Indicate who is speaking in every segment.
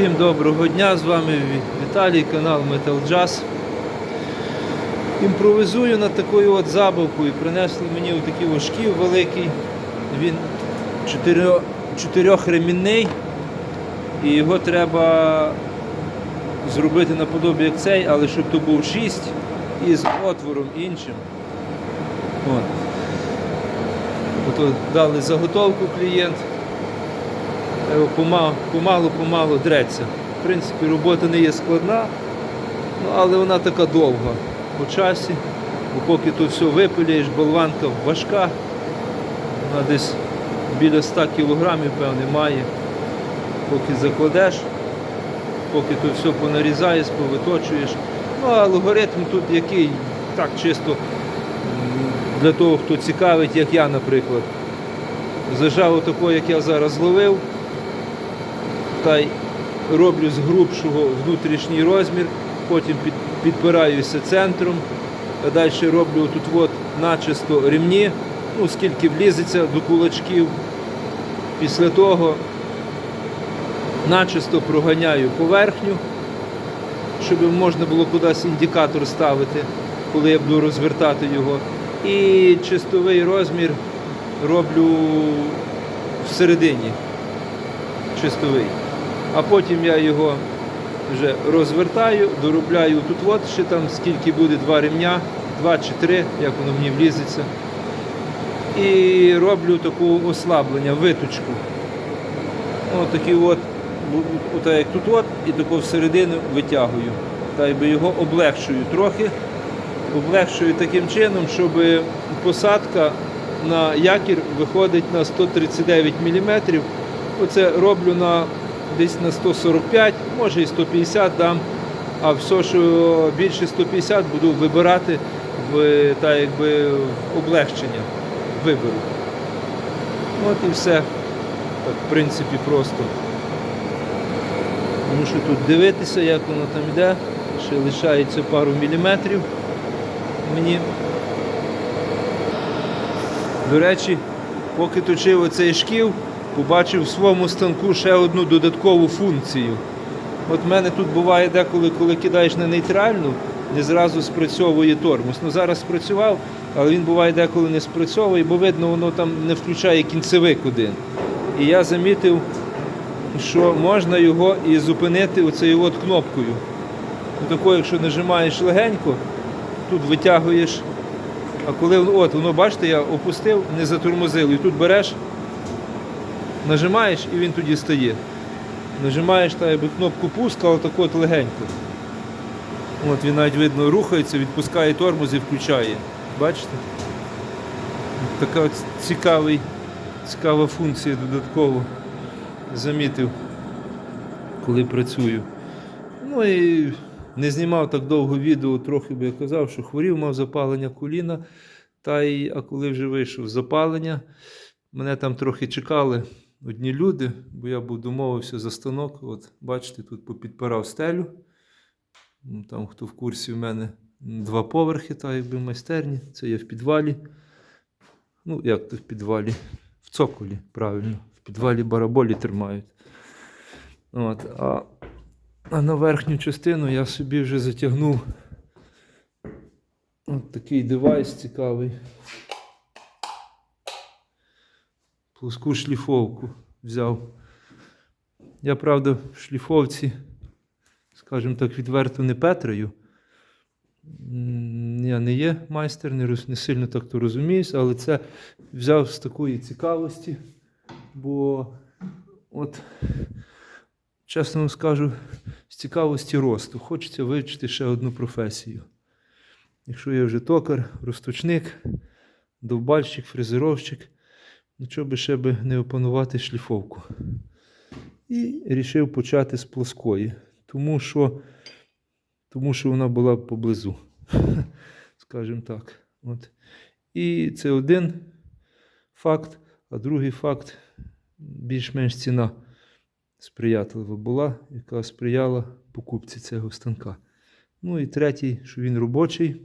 Speaker 1: Всім доброго дня, з вами Віталій, канал Metal Jazz. Імпровизую над такою от забавкою. Принесли мені отакий ось шків великий. Він чотирьох, чотирьохремінний. І його треба зробити наподобі як цей, але щоб то був 6 із отвором іншим. От. Ото дали заготовку клієнт. Пома- помалу-помалу дреться. В принципі, робота не є складна, ну, але вона така довга по часі. Бо поки тут все випиляєш, болванка важка, вона десь біля 100 кілограмів, певне, має. Поки закладеш, поки тут все понарізаєш, повиточуєш. Ну, а алгоритм тут який, так чисто для того, хто цікавить, як я, наприклад. Зажав отако, як я зараз зловив, та роблю з грубшого внутрішній розмір, потім під, підпираюся центром, далі роблю тут от начисто ремні, ну скільки влізеться до кулачків. Після того начисто проганяю поверхню, щоб можна було кудись індикатор ставити, коли я буду розвертати його. І чистовий розмір роблю всередині. Чистовий. А потім я його вже розвертаю, доробляю тут от ще там скільки буде два ремня, два чи три, як воно мені влізеться. І роблю таку ослаблення, виточку. Отакий от, отак як тут от, і таку всередину витягую. Та й би його облегшую трохи. Облегшую таким чином, щоб посадка на якір виходить на 139 мм. Оце роблю на десь на 145, може і 150 дам. А все, що більше 150, буду вибирати в та, якби, облегчення. Виберу. От і все. Так, в принципі, просто. Мушу тут дивитися, як воно там йде. Ще лишається пару міліметрів мені. До речі, поки точив оцей шків, побачив в своєму станку ще одну додаткову функцію. От в мене тут буває деколи, коли кидаєш на нейтральну, не зразу спрацьовує тормоз. Ну зараз спрацював, але він буває деколи не спрацьовує, бо видно, воно там не включає кінцевик один. І я замітив, що можна його і зупинити оцею от кнопкою. Отакою, якщо нажимаєш легенько, тут витягуєш. А коли от воно, бачите, я опустив, не затормозив. І тут береш, нажимаєш і він тоді стає. Нажимаєш та якби кнопку пуска, отак от легенько. От він навіть видно рухається, відпускає тормоз і включає. Бачите? Така от цікавий, цікава функція додатково замітив, коли працюю. Ну і не знімав так довго відео, трохи би я казав, що хворів, мав запалення коліна. Та й, а коли вже вийшов запалення, мене там трохи чекали одні люди, бо я був домовився за станок. От, бачите, тут попідпирав стелю. Ну, Там, хто в курсі, в мене два поверхи, та якби майстерні. Це є в підвалі. Ну, як то в підвалі? В цоколі, правильно. В підвалі бараболі тримають. От, а а на верхню частину я собі вже затягнув от такий девайс цікавий. Плоску шліфовку взяв. Я, правда, в шліфовці, скажімо так, відверто не петрою. Я не є майстер, не, не сильно так то розуміюсь, але це взяв з такої цікавості, бо от, чесно вам скажу, з цікавості росту. Хочеться вивчити ще одну професію. Якщо я вже токар, росточник, довбальщик, фрезеровщик, ну чого би ще би не опанувати шліфовку. І вирішив почати з плоскої, тому що, тому що вона була поблизу. Скажімо так. От. І це один факт, а другий факт більш-менш ціна сприятлива була, яка сприяла покупці цього станка. Ну і третій, що він робочий.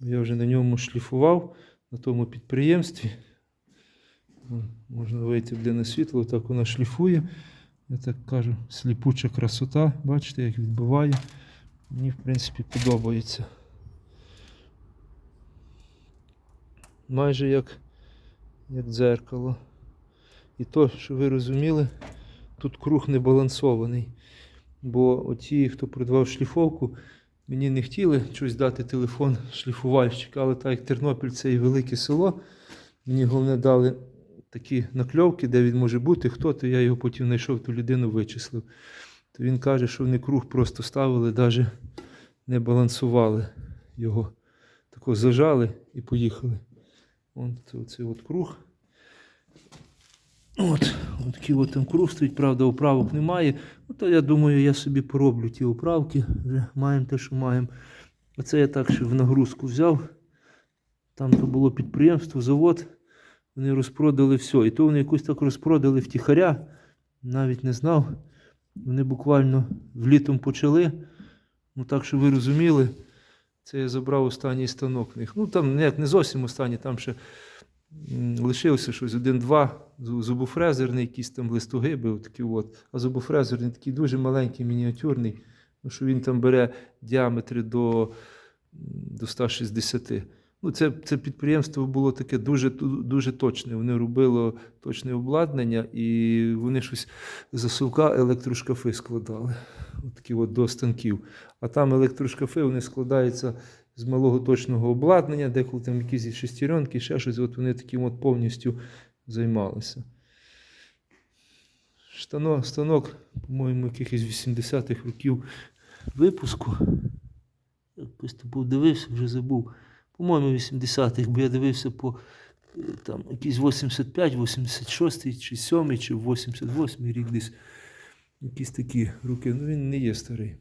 Speaker 1: Я вже на ньому шліфував на тому підприємстві. Можна вийти буде на світло, так вона шліфує. Я так кажу, сліпуча красота. Бачите, як відбиває. Мені, в принципі, подобається. Майже як, як дзеркало. І то, що ви розуміли, тут круг не балансований. Бо оті, хто продавав шліфовку, мені не хотіли щось дати телефон шліфувальщика, але так як Тернопіль це і велике село, мені головне дали такі накльовки, де він може бути, хто, то я його потім знайшов, ту людину вичислив. То він каже, що вони круг просто ставили, навіть не балансували його. Тако зажали і поїхали. Вон це оцей от круг. От, от такий от там круг стоїть, правда, управок немає. Ну, то я думаю, я собі пороблю ті управки. Вже маємо те, що маємо. Оце я так ще в нагрузку взяв. Там то було підприємство, завод. Вони розпродали все. І то вони якось так розпродали втіхаря. Навіть не знав. Вони буквально влітом почали. Ну так що ви розуміли, це я забрав останній станок. Ну там не, не зовсім останній, там ще м, лишився щось один-два. Зубофрезерний, якісь там листогиби, отакі от. А зубофрезерний такий дуже маленький, мініатюрний. Ну, що він там бере діаметри до, до 160. Ну, це, це підприємство було таке дуже, дуже точне. Вони робило точне обладнання і вони щось за совка електрошкафи складали. От такі от до станків. А там електрошкафи вони складаються з малого точного обладнання, деколи там якісь шестеренки, ще щось. От вони таким от повністю займалися. Штано, станок, по-моєму, якихось 80-х років випуску. Якось був дивився, вже забув. По-моєму, 80-х, бо я дивився по е, там, якийсь 85, 86 чи 7, чи 88 рік десь. Якісь такі руки. Ну він не є старий.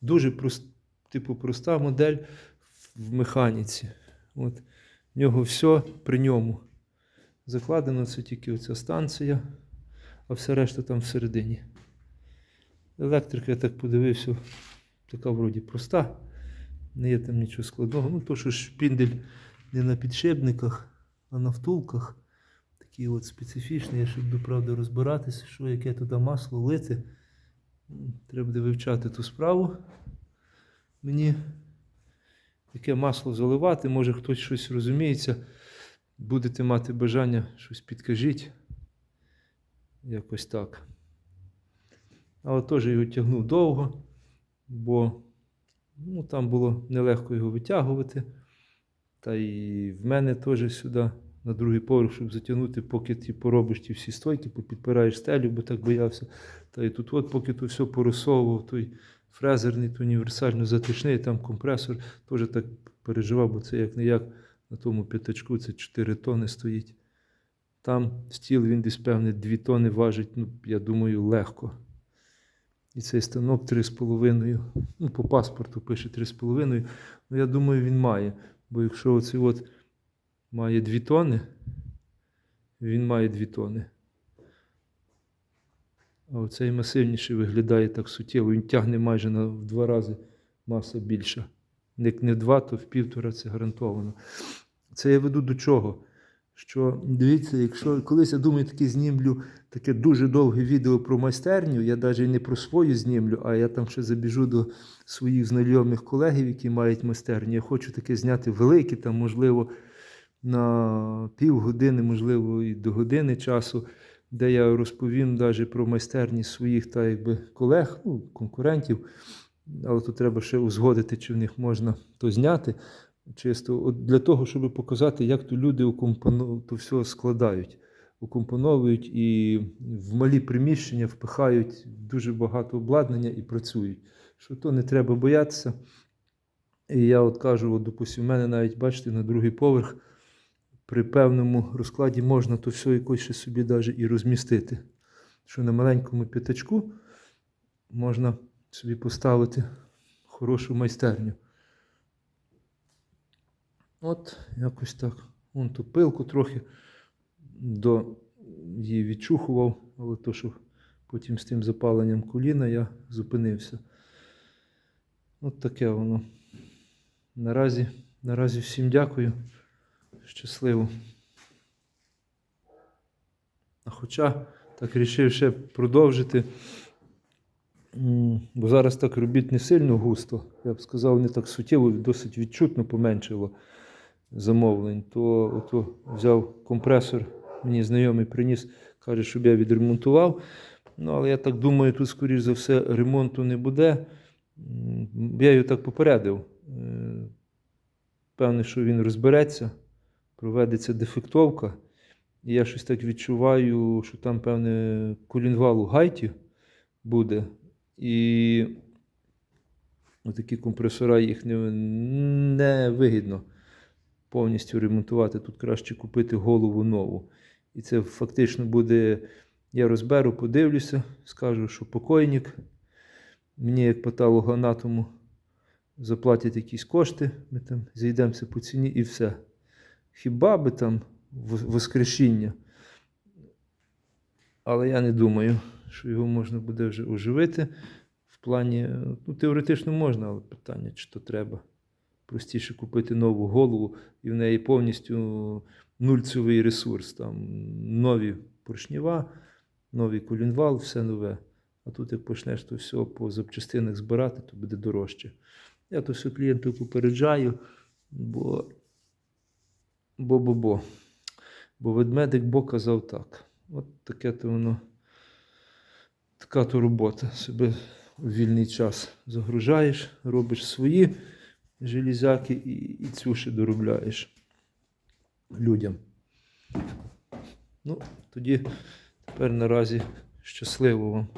Speaker 1: Дуже прост, типу, проста модель в механіці. От. В нього все при ньому. Закладено це тільки оця станція, а все решта там всередині. Електрика, я так подивився, така вроді проста. Не є там нічого складного. Ну, то, що шпіндель не на підшипниках, а на втулках. Такий от специфічний. Я ще буду правда розбиратися, що яке туди масло лити. Треба буде вивчати ту справу. Мені яке масло заливати, може хтось щось розуміється. Будете мати бажання, щось підкажіть. Якось так. Але теж його тягнув довго, бо ну, там було нелегко його витягувати. Та і в мене теж сюди на другий поверх, щоб затягнути, поки ти поробиш ті всі стойки, попідпираєш стелю, бо так боявся. Та і тут, от, поки то все порисовував, той фрезерний, той універсально затишний, там компресор, теж так переживав, бо це як не як на тому п'ятачку, це 4 тони стоїть. Там стіл він десь, певне, 2 тони важить, ну, я думаю, легко. І цей станок 3,5. Ну, по паспорту пише 3,5. Ну, я думаю, він має. Бо якщо оцей от має 2 тони, він має 2 тони. А оцей масивніший виглядає так суттєво. Він тягне майже на в два рази маса більша. Як не два, то в півтора це гарантовано. Це я веду до чого? Що дивіться, якщо колись я думаю, таки знімлю таке дуже довге відео про майстерню, я навіть не про свою знімлю, а я там ще забіжу до своїх знайомих колегів, які мають майстерню. Я хочу таке зняти велике, там, можливо, на півгодини, можливо, і до години часу, де я розповім навіть про майстерні своїх та якби колег, ну, конкурентів. Але тут треба ще узгодити, чи в них можна то зняти. Чисто от для того, щоб показати, як то люди укомпону... то все складають, укомпоновують і в малі приміщення впихають дуже багато обладнання і працюють. Що то не треба боятися. І я от кажу, от, допустим, в мене навіть, бачите, на другий поверх при певному розкладі можна то все якось ще собі навіть і розмістити. Що на маленькому п'ятачку можна собі поставити хорошу майстерню. От, якось так. Вон ту пилку трохи до її відчухував, але то, що потім з тим запаленням коліна я зупинився. От таке воно. Наразі, наразі всім дякую. Щасливо. А хоча так вирішив ще продовжити. Бо зараз так робіт не сильно густо. Я б сказав, не так суттєво, досить відчутно поменшило замовлень. То ото взяв компресор, мені знайомий приніс, каже, щоб я відремонтував. Ну, але я так думаю, тут, скоріш за все, ремонту не буде. Я його так попередив. Е, Певне, що він розбереться, проведеться дефектовка. І я щось так відчуваю, що там, певне, колінвал у гайті буде. І такі компресора їх не, не вигідно повністю ремонтувати. Тут краще купити голову нову. І це фактично буде. Я розберу, подивлюся, скажу, що покойник. Мені, як патологоанатому, заплатять якісь кошти, ми там зійдемося по ціні і все. Хіба би там вос- воскрешіння. Але я не думаю, що його можна буде вже оживити. В плані, ну, теоретично можна, але питання, чи то треба. Простіше купити нову голову, і в неї повністю нульцевий ресурс. Там нові поршнєва, новий колінвал, все нове. А тут, як почнеш то все по запчастинах збирати, то буде дорожче. Я то все клієнтів попереджаю, бо бо бо бо. Бо ведмедик Бо казав так. От таке то воно. Така то робота. Себе у вільний час загружаєш, робиш свої железяки і, і цю доробляєш людям. Ну, тоді тепер наразі щасливо вам.